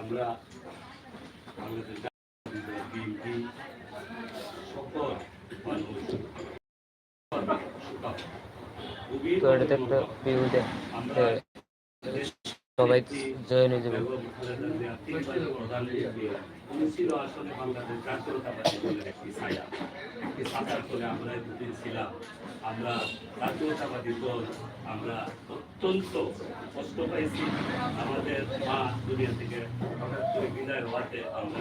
আমরা বাংলাদেশ বিএনপি সকল মানুষ সবাই জয়েন হয়ে যাবে। আমরা দুদিন ছিলাম আমরা জাতীয়তাবাদী দল আমরা অত্যন্ত কষ্ট পাইছি। আমাদের মা দুনিয়া থেকে হঠাৎ করে বিদায় হওয়াতে আমরা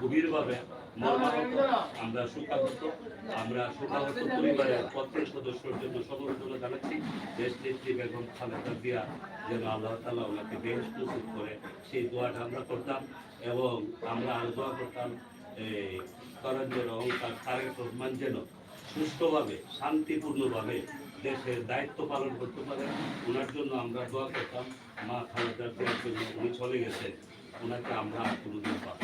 গভীরভাবে আমরা শোকাহত আমরা শোকাহত পরিবারের প্রত্যেক সদস্যের জন্য সমবেদনা জানাচ্ছি। দেশ নেত্রী বেগম খালেদা জিয়া যেন আল্লাহ তালা ওনাকে বেশ নসিব করে, সেই দোয়াটা আমরা করতাম এবং আমরা আরও দোয়া করতাম তরঞ্জের অহংকার তারেক রহমান যেন সুস্থভাবে, শান্তিপূর্ণভাবে দেশের দায়িত্ব পালন করতে পারে। ওনার জন্য আমরা দোয়া করতাম, মা খালেদার জন্য উনি চলে গেছে ওনাকে আমরা কোনোদিন পাবো।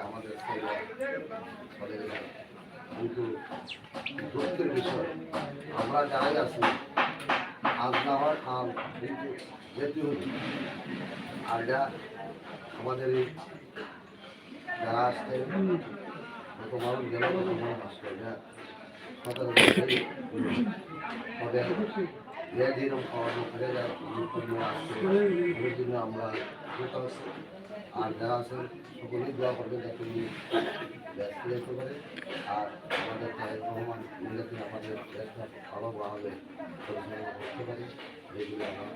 আমাদের কিন্তু দুঃখের বিষয় আমরা যারাই আছি আজ না হয় আম যেতে হতো আর যা আমাদের এই যারা আসছে কত মানুষ গেল কত মানুষ আসছে জন্য আমরা আর যারা আছেন সকলেই দোয়া করবে আর আমাদের তারেক রহমান যাতে আমাদের ভালোভাবে পরিচালনা করতে পারে আমরা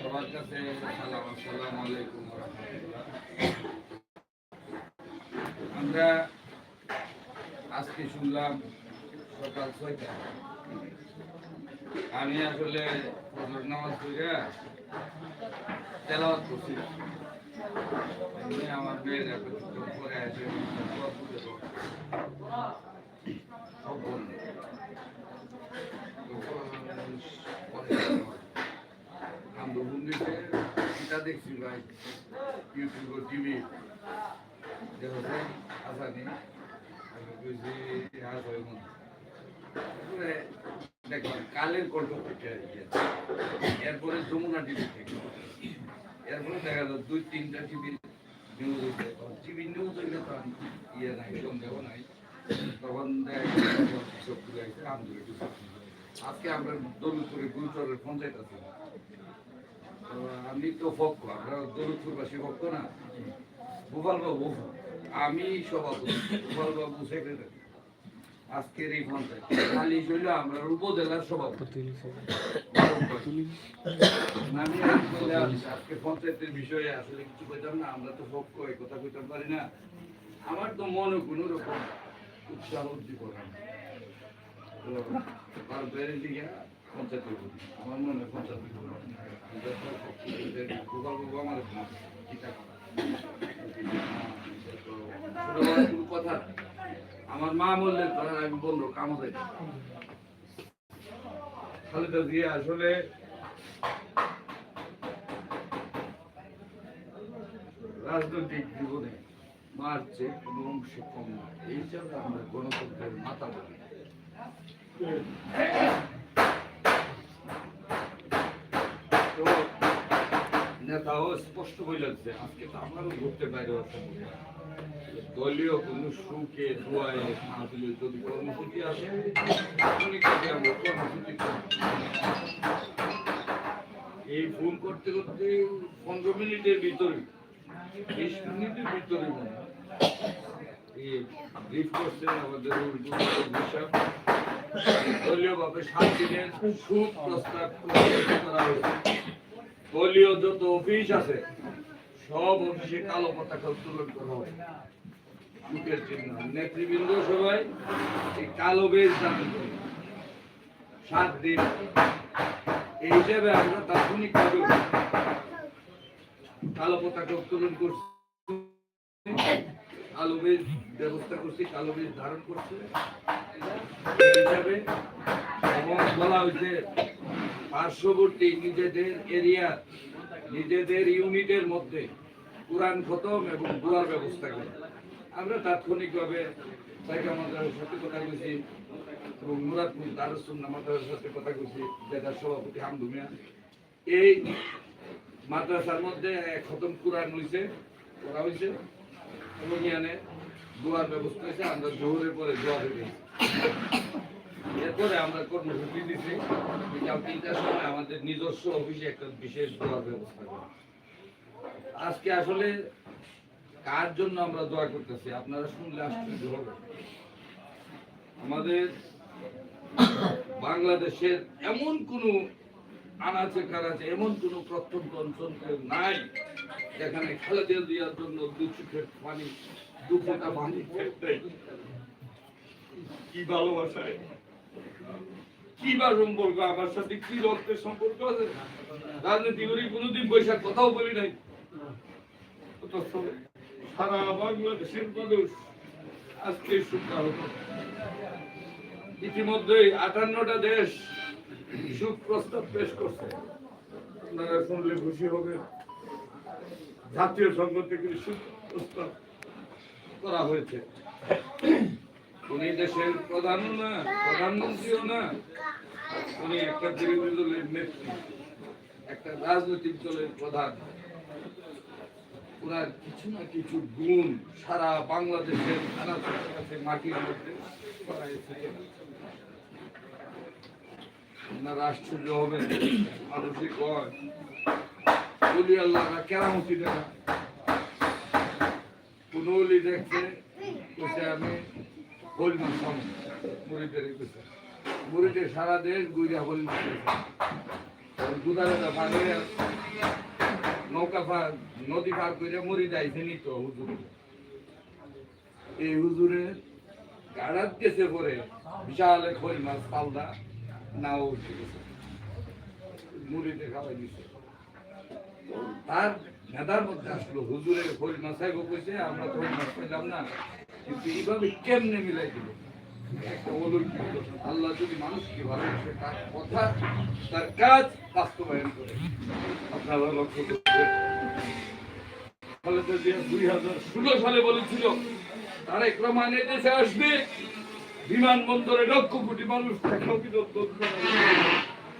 সবার কাছে সালাম আসসালামু আলাইকুম। আমরা আজকে শুনলাম সকাল ছয়টা আমি আসলে নামাজ পড়ে তেলাওয়াত করছি। এমনি আমার মেয়ের পরে বন্ধুতে এটা দেখছি ভাই? ইউটিউব টিভি দেখছে আসানি আমি কইছি হাস হয় মনে দেখলাম কালের কণ্ঠ থেকে এরপরে যমুনা টিভি থেকে। এরপরে দেখা যায় দুই, তিনটা নিউজ টিভি নিউজ হইলে তো ইয়ে নাই, সন্দেহ নাই। তখন আজকে আমরা দৌলতপুরে গুরুচরের পঞ্চায়েত আছে। আমি তো ভক্ত, আমরা দৌলতপুরবাসী ভক্ত না। গোপাল বাবু আমি সভাপতি গোপাল বাবু সেক্রেটারি আজকের এই খালি হইল আমরা উপজেলার সভাপতি। আজকে পঞ্চায়েতের বিষয়ে আসলে কিছু কইতাম না, আমরা তো ভোগ কই, কথা কইতাম পারি না। আমার তো মনে কোনো রকম উৎসাহ উদ্দীপনা নেই। তো তার বেড়ে দিকে পঞ্চায়েত করি আমার মনে হয় কথা। আমার মা বললেন তখন আমি বলল কামো যাই খালেদা জিয়া আসলে রাজনৈতিক জীবনে মারছে কোনো অংশে কম না। এই হিসাবে আমরা গণতন্ত্রের মাথা বলি নেতাও স্পষ্ট হয়ে যাচ্ছে আজকে তো আমারও ঘুরতে বাইরে দলীয় কোনো সুখে দোয়ায় মাহফিলে যদি কর্মসূচি আসে কর্মসূচি এই ফোন করতে করতে পনেরো মিনিটের ভিতরে, বিশ মিনিটের ভিতরে ব্রিফ করছেন আমাদের হিসাব দলীয় ভাবে সাত দিনের করা হয়েছে। দলীয় যত অফিস আছে, সব অফিসে কালো পতাকা উত্তোলন করা হবে সুখের চিহ্ন। নেতৃবৃন্দ সবাই এই কালো বেশ দাবি সাত দিন। এই হিসেবে আমরা তাৎক্ষণিকভাবে কালো পতাকা উত্তোলন করছি। কালো বেশ ব্যবস্থা করছি, কালো বেশ ধারণ করছে। এই হিসাবে এবং বলা হয়েছে পার্শ্ববর্তী নিজেদের এরিয়া, নিজেদের ইউনিটের মধ্যে কোরআন খতম এবং দোয়ার ব্যবস্থা করে। আমরা তাৎক্ষণিকভাবে সাইকা মাদ্রাসার সাথে কথা বলছি এবং মুরাদপুর দারুসুন্না মাদ্রাসার সাথে কথা বলছি বেদার সভাপতি হামদু মিয়া। এই মাদ্রাসার মধ্যে খতম কোরআন হয়েছে করা হয়েছে এবং এখানে দোয়ার ব্যবস্থা হয়েছে আমরা জোহরের পরে দোয়া হয়ে এরপরে আমরা কর্মসূচি দিচ্ছি বিকাল তিনটার সময় আমাদের নিজস্ব অফিসে একটা বিশেষ দোয়ার ব্যবস্থা করা। আজকে আসলে কার জন্য আমরা দোয়া করতেছি? আপনারা শুনলে আশ্চর্য হবে আমাদের বাংলাদেশের এমন কোন আনাচে কানাচে, এমন কোন প্রত্যন্ত অঞ্চল নাই যেখানে খালেদা দিয়ার জন্য দু চোখের পানি দু ফোঁটা পানি কি ভালোবাসায় কি বা সম্পর্ক আমার সাথে কি রক্তের সম্পর্ক আছে? রাজনীতি করি, কোনোদিন বৈশাখ কথাও বলি নাই। সারা বাংলাদেশের মানুষ আজকে সুখা হতো ইতিমধ্যে আটান্নটা দেশ সুখ প্রস্তাব পেশ করছে। আপনারা শুনলে খুশি হবে জাতীয় সংঘ থেকে সুখ প্রস্তাব করা হয়েছে। উনি দেশের প্রধানও না, প্রধানমন্ত্রীও না, উনি একটা বিরোধী দলের নেত্রী, একটা রাজনৈতিক দলের প্রধান। ওনার কিছু না কিছু গুণ সারা বাংলাদেশের কাছে মাটির মধ্যে ছড়াইছে। আশ্চর্য হবেন মানুষই কয় বলি আল্লাহরা কেরামতি দেখা কোন দেখছে আমি হল মাছ মুড়িদের মুড়িদের সারা দেশ গুইরা মাছ দুধারে পানি নৌকা পার নদী পার করে মরি যাইছে নি তো হুজুর। এই হুজুরে গাড়াত গেছে পরে, বিশাল এক হল মাছ পালদা, নাও উঠে গেছে। মুড়িতে খাওয়াই দিছে। তার মেধার মধ্যে আসলো। হুজুরের মাছ আইব কইছে, আমরা তো পেলাম না। কিন্তু এইভাবে কেমনে মিলাই দিল? আল্লাহ যদি মানুষকে ভালোবাসে, তার কথা, তার কাজ বাস্তবায়ন করে। আপনারা লক্ষ্য দুই হাজার ষোলো আসবে। বিমানবন্দরে লক্ষ কোটি মানুষ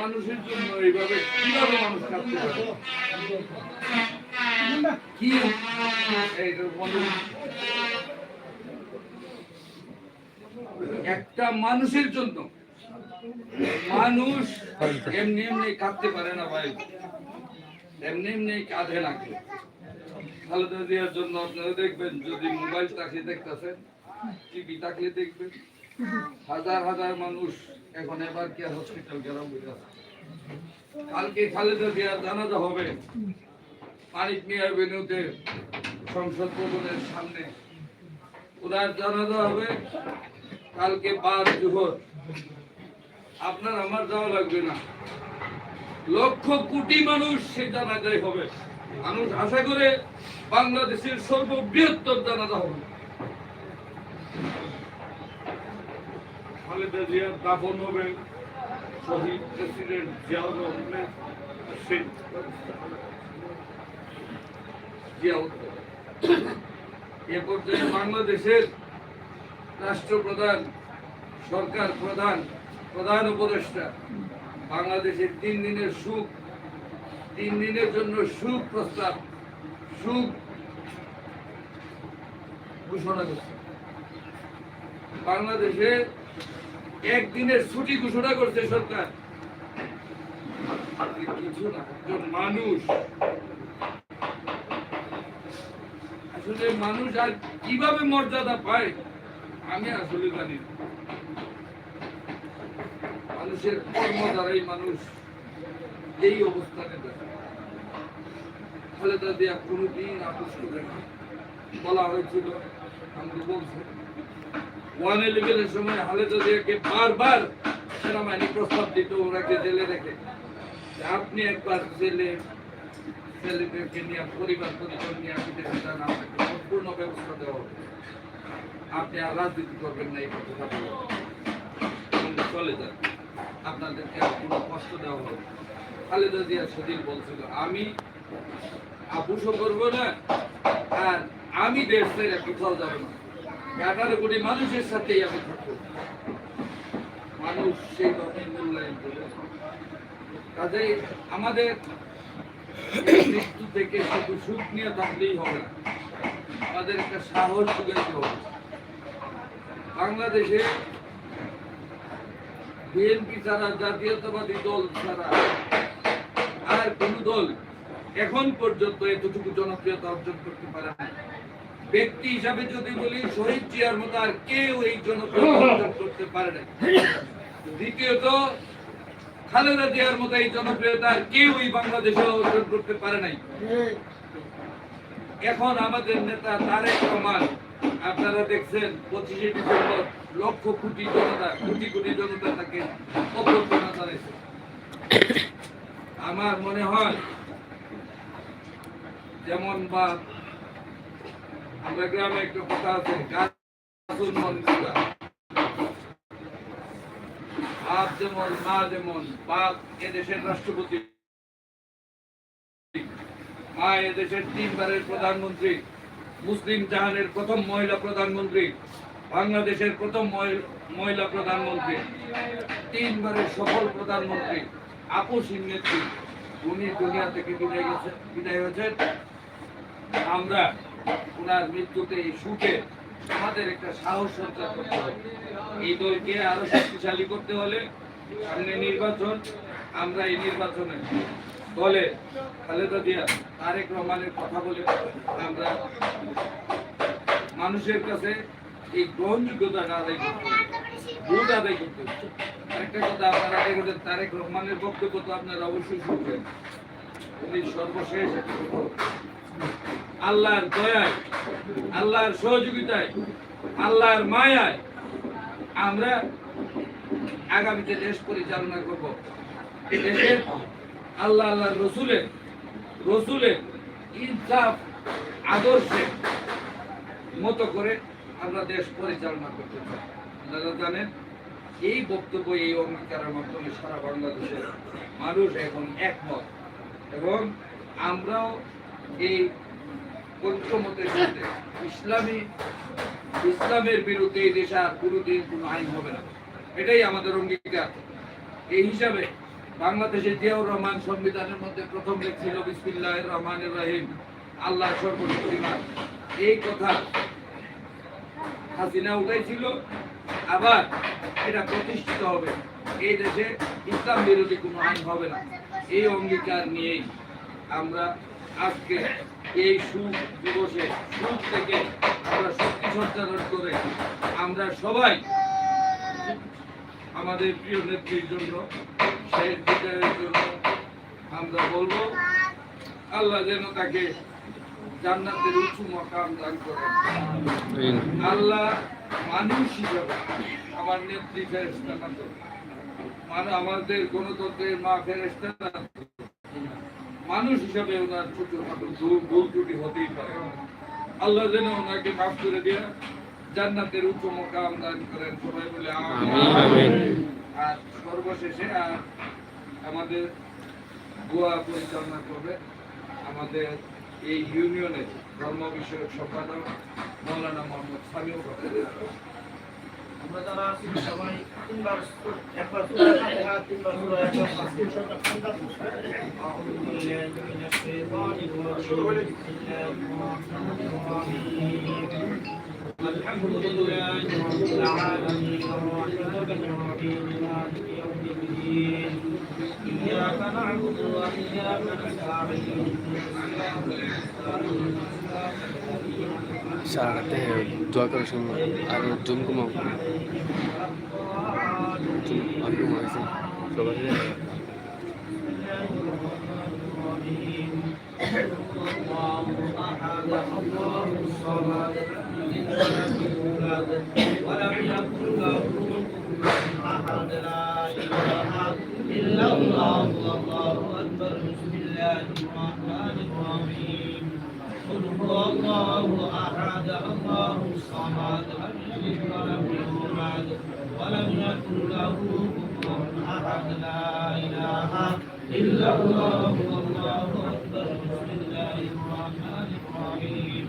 মানুষের জন্য এইভাবে কীভাবে মানুষ কি? একটা মানুষের জন্য মানুষ এমনি এমনি কাঁদতে পারে না ভাই। এমনি এমনি কাঁধে না। খালেদা জিয়ার জন্য আপনারা দেখবেন, যদি মোবাইল তাকিয়ে দেখতেছেন, টিভি তাকলে দেখবেন। হাজার হাজার মানুষ এখন এবার কে হসপিটাল গেলাম কালকে খালেদা জিয়ার জানাজা হবে। মানিক মিয়ার বেনুতে সংসদ ভবনের সামনে। ওনার জানাজা হবে কালকে পাঁচ জোহর। আপনার আমার যাওয়া লাগবে না। লক্ষ কোটি মানুষ সে জানাজায় হবে। মানুষ আশা করে বাংলাদেশের সর্ববৃহত্তর জানাজা হবে। খালেদা জিয়ার দাফন শহীদ প্রেসিডেন্ট জিয়াউর এ পর্যায়ে বাংলাদেশের রাষ্ট্রপ্রধান, সরকার প্রধান প্রধান উপদেষ্টা, বাংলাদেশের তিন দিনের সুখ, তিন দিনের জন্য সুখ প্রস্তাব, সুখ ঘোষণা করছে। বাংলাদেশে একদিনের ছুটি ঘোষণা করছে সরকার। কিছু না মানুষ। আসলে মানুষ আর কীভাবে মর্যাদা পায়, আমি আসলে জানি মানুষের কর্ম দ্বারাই মানুষ এই অবস্থানে থাকে। খালেদা দিয়া কোনোদিন আপোষ করে না। বলা হয়েছিল, আমাকে বলছে। ওয়ান ইলেভেনের সময় খালেদা জিয়াকে বারবার সেনাবাহিনী প্রস্তাব দিত ওনাকে জেলে রেখে আপনি একবার জেলে ছেলেদেরকে নিয়ে, পরিবার পরিবার নিয়ে আপনি যান, আপনাকে সম্পূর্ণ ব্যবস্থা দেওয়া হবে আপনি আর রাজনীতি করবেন না, এই কথা বলে। চলে যান আপনাদেরকে আর কোনো কষ্ট দেওয়া হবে। খালেদা জিয়া সেদিন বলছিল, আমি আপুষও করব না, আর আমি দেশ ছেড়ে কোথাও যাব না আঠারো কোটি মানুষের সাথেই আমি মানুষ সেই মূল্যায়ন কাজেই আমাদের মৃত্যু থেকে শুধু সুখ নিয়ে থাকলেই হবে আমাদের একটা সাহস হবে। বাংলাদেশে বিএনপি ছাড়া, জাতীয়তাবাদী দল ছাড়া আর কোন দল এখন পর্যন্ত এতটুকু জনপ্রিয়তা অর্জন করতে পারে না ব্যক্তি হিসাবে যদি বলি, শহীদ জিয়ার মতো আর কেউ এই অর্জন করতে পারে না। দ্বিতীয়ত, খালেদা জিয়ার মতো এই জনপ্রিয়তা আর কেউ এই বাংলাদেশে অর্জন করতে পারে নাই। এখন আমাদের নেতা তারেক রহমান, আপনারা দেখছেন, পঁচিশে ডিসেম্বর লক্ষ কোটি জনতা, কোটি কোটি জনতা তাকে অভ্যর্থনা জানাইছে। আমার মনে হয়, যেমন বা গ্রামে একটা কথা আছে মন দিবা। বাপ যেমন, মা যেমন, বাপ এদেশের রাষ্ট্রপতি। মা এদেশের তিনবারের প্রধানমন্ত্রী, মুসলিম জাহানের প্রথম মহিলা প্রধানমন্ত্রী, বাংলাদেশের প্রথম মহি- মহিলা প্রধানমন্ত্রী, তিনবারের সফল প্রধানমন্ত্রী আপসীন নেত্রী। উনি দুনিয়া থেকে বিদায় গেছেন বিদায় হয়েছেন। আমরা ওনার মৃত্যুতে এই সুখে আমাদের একটা সাহস সঞ্চার করতে হবে এই দলকে আরও শক্তিশালী করতে হলে সামনে নির্বাচন, আমরা এই নির্বাচনে দলে খালেদা জিয়া, তারেক রহমানের কথা বলে আমরা মানুষের কাছে এই গ্রহণযোগ্যতাটা আদায় করতে ভোট আদায় করতে। আরেকটা কথা, আপনারা দেখেছেন তারেক রহমানের বক্তব্য তো আপনারা অবশ্যই শুনবেন উনি সর্বশেষ। আল্লাহর দয়ায়, আল্লাহর সহযোগিতায়, আল্লাহর মায়ায় আমরা আগামীতে দেশ পরিচালনা করব। দেশের আল্লাহ আল্লাহ রসুলের রসুলের ইনসাফ আদর্শে মতো করে আমরা দেশ পরিচালনা করতে চাই। আপনারা জানেন, এই বক্তব্য, এই অঙ্গীকারের মাধ্যমে সারা বাংলাদেশের মানুষ এখন একমত এবং আমরাও এই ঐক্যমতের সাথে ইসলামী, ইসলামের বিরুদ্ধে এই দেশে আর কোনোদিন কোনো আইন হবে না। এটাই আমাদের অঙ্গীকার। এই হিসাবে বাংলাদেশের জিয়াউর রহমান সংবিধানের মধ্যে প্রথম লিখছিল বিসমিল্লাহ রহমান রাহিম আল্লাহ সর্বশক্তিমান এই কথা হাসিনা উঠাইছিল, আবার এটা প্রতিষ্ঠিত হবে। এই দেশে ইসলাম বিরোধী কোনো আইন হবে না। এই অঙ্গীকার নিয়েই আমরা আজকে এই সুখ দিবসে সুখ থেকে আমরা শক্তি সঞ্চালন করে আমরা সবাই আমাদের প্রিয় নেত্রীর জন্য শেষ বিজয়ের জন্য আমরা বলব আল্লাহ যেন তাকে জান্নাতের উঁচু মকাম দান করেন আল্লাহ মানুষ হিসাবে আমার নেত্রী ফেরেশতা না। মানে আমাদের গণতন্ত্রের মা ফেরেস্তারা মানুষ হিসাবে ওনার ভুল- ত্রুটি হতেই পারে। আল্লাহ যেন ওনাকে মাফ করে দিয়ে জান্নাতের উচ্চ মকাম দান করেন সবাই বলে আর সর্বশেষে আর আমাদের গোয়া পরিচালনা করবে আমাদের এই ইউনিয়নের ধর্ম বিষয়ক সম্পাদক মৌলানা মোহাম্মদ সামিউল। আমরা যারা আছি সবাই তিনবার একবার সূরা ফাতিহা তিনবার সূরা ইখলাস আউযু বিল্লাহি মিনাশ শাইতানির রাজিম বিসমিল্লাহির রহমানির রহিম الحمد لله رب العالمين الرحمن الرحيم مالك يوم الدين إياك نعبد وإياك نستعين صراط المستقيم صراط الذين সারাতে দোয়া করার সময় আর জুম কমাও জুম আর কমাইছে সবাই ولم يكن له أحد لا إله إلا الله والله أكبر بسم الله الرحمن الرحيم قل هو الله أحد الله الصمد لم يلد ولم يولد ولم يكن له كفوا أحد لا إله إلا الله والله أكبر بسم الله الرحمن الرحيم.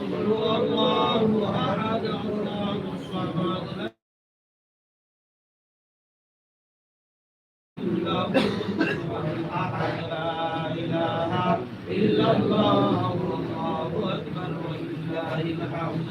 قل هو الله أحد الله الصمد لم يكن له كفوا أحد لا إله إلا الله والله أكبر ولله الحمد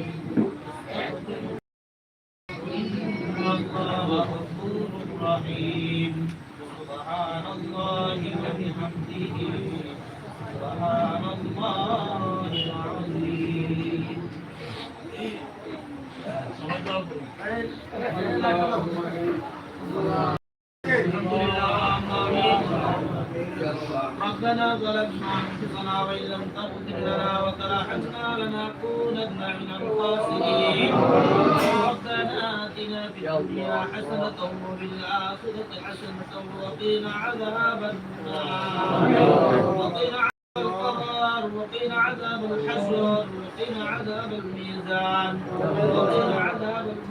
ربنا ظلمنا أنفسنا وإن لم تغفر لنا وترحمنا لنكونن من الخاسرين. ربنا آتنا في الدنيا حسنة وفي الآخرة حسنة وقنا عذاب النار. وقنا القبر وقنا عذاب الحشر وقنا عذاب الميزان. وقنا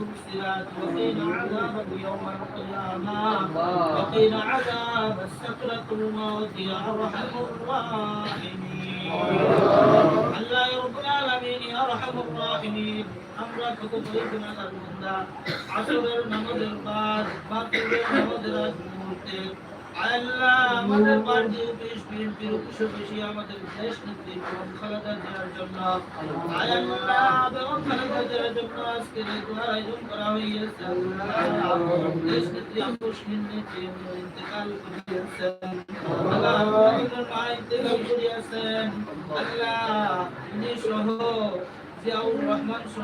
عذاب المرسلات وقنا عذاب يوم القيامة وقنا عذاب السكرة الموت يا أرحم الراحمين الله يا رب العالمين يا أرحم الراحمين আমরা কত পরিমাণ আল্লাহর বান্দা আসরের নামাজের পর বাকিদের নামাজের আগ মুহূর্তে আল্লাহ আমাদের বাড়ি বেশ বিএনপির উপসে বেশি আমাদের দেশ নেত্রী বেগম খালেদা জিয়ার জন্য আল্লাহ বেগম খালেদা জিয়ার জন্য আজকে এই দোয়ার আয়োজন করা হয়েছে দেশ নেত্রী মুসলিম নেত্রী ইন্তেকাল করিয়াছেন আল্লাহ আমাদের মা ইন্তেকাল করিয়াছেন, আল্লাহ উনি সহ জিয়াউর রহমান সহ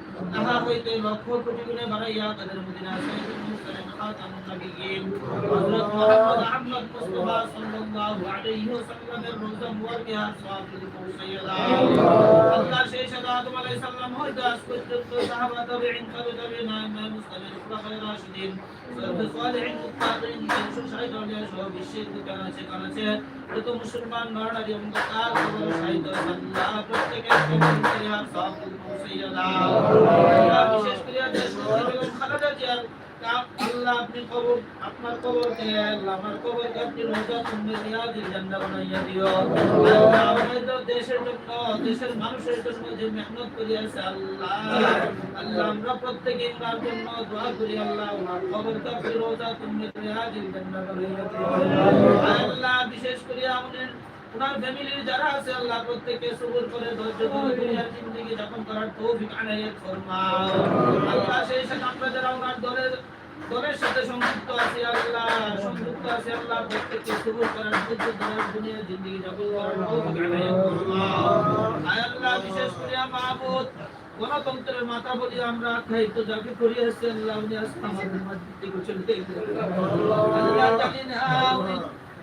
মুসলিমিন প্রত্যেকের সব দাও আল্লাহ আপনি কবর আপনার কবরকে আল্লাহ আমার কবরকে আপনি রোজা তুমি রিয়াজিল জান্নাহ বানাইয়া দিও আল্লাহ আমাদের দেশের জন্য দেশের মানুষের জন্য যে মেহনত করি আছে আল্লাহ আল্লাহ আমরা প্রত্যেকে তার জন্য দোয়া করি আল্লাহ ওনার কবরকে আপনি রোজা তুমি রিয়াজিল জান্নাহ বানাইয়া দিও আল্লাহ বিশেষ করে আমাদের ওনার ফ্যামিলির যারা আছে, আল্লাহ প্রত্যেককে সবুর করে ধৈর্য ধরে দুনিয়ার যাপন করার তৌফিক ফরমাও। আল্লাহ সেই আমরা যারা সাথে সংযুক্ত আল্লাহ সংযুক্ত আল্লাহ প্রত্যেককে সবুর করার ধৈর্য ধরে দুনিয়ার যাপন করার তৌফিক ফরমাও। আয় আল্লাহ, বিশেষ করে মাহবুব গণতন্ত্রের বলি আমরা আখ্যায়িত যাকে করিয়েছে আল্লাহ উনি আমাদের জানি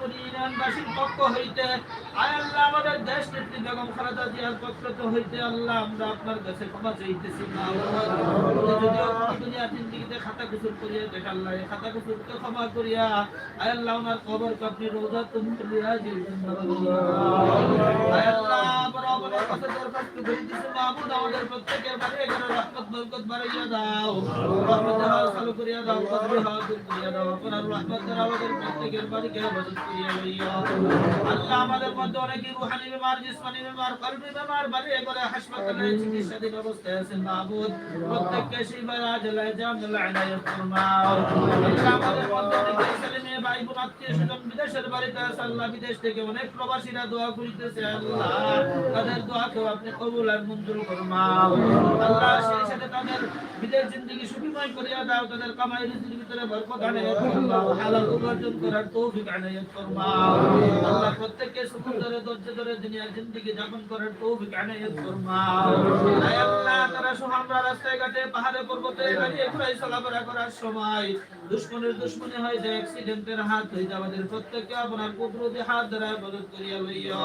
নং দৌলতপুর পক্ষ হইতে, আয় আল্লাহ, আমাদের দেশ নেত্রী বেগম খালেদা জিয়ার পক্ষ হইতে, আল্লাহ, আমরা আপনার কাছে ক্ষমা চাইতেছি। দুনিয়া জিন্দগিতে খাতা কুসুর করিয়া দেখ আল্লাহ খাতা কুসুরকে ক্ষমা করিয়া, আয় আল্লাহ, ওনার কবর আপনি রোজা তুমি করিয়া আয় আল্লাহ বরাবরের কাছে দরখাস্ত করিতেছি মাহমুদ আমাদের প্রত্যেকের বাড়ি এখানে রহমত, বরকত বাড়াইয়া দাও। রহমত হাল চালু করিয়া দাও কদর হাল করিয়া দাও। আপনার রহমত দ্বারা আমাদের প্রত্যেকের বাড়িকে হেফাজত করিয়া আল্লাহ আমাদের মধ্যে অনেকে রুহানি বেমার, জিসমানি বেমার, কলবি বেমার বাড়ি করে হাসপাতালে চিকিৎসাধীন অবস্থায় আছেন মাহবুদ প্রত্যেককে শিবায় আজলায় জামিল আনায়াত ফরমাও আল্লাহ আমাদের মধ্যে আত্মীয় স্বজন বিদেশের রাস্তায় ঘাটে, পাহাড়ে, পর্বতে ঘুরাই চলাফেরা করার সময় দুশ্মনের দুশ্মনী হয় যে অ্যাক্সিডেন্টের হাত আমাদের প্রত্যেককে আপনার হাত দ্বারা মদত করিয়া লইয়া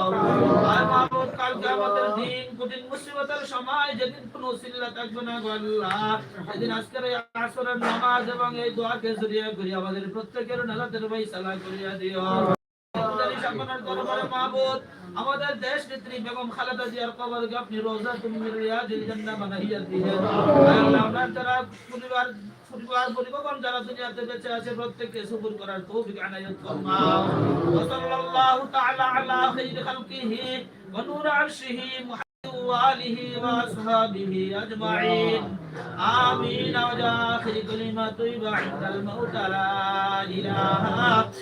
কালকে আমাদের দিন কঠিন মুসিবতের সময় যেদিন কোনো সিল্লা থাকবে না আল্লাহ, সেদিন আজকের আসরের নামাজ এবং এই দোয়াকে জড়িয়ে করিয়া আমাদের প্রত্যেকের নালাতের ভাই সালা করিয়া দিও। সামনের দরবারে মাহবুব, আমাদের দেশ নেত্রী বেগম খালেদা জিয়ার কবরকে আপনি রোজা তুমি রিয়াজিল জান্নাহ বানাইয়া দিয়েন আল্লাহ আমরা যারা পরিবার পরিবার পরিবার যারা দুনিয়াতে বেঁচে আছে, প্রত্যেককে সবুর করার তৌফিক আনায়াত ফরমাও ওয়া সাল্লাল্লাহু তাআলা আলা খাইরি খালকিহি ওয়া নূর আরশিহি وآله وأصحابه أجمعين آمين وجاخر كلمة طيبة عند الموت لا إله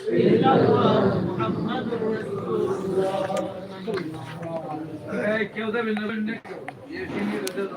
إلا الله محمد رسول الله এই কেউ দেবেন না বেন না? ইয়ে কিনে দেন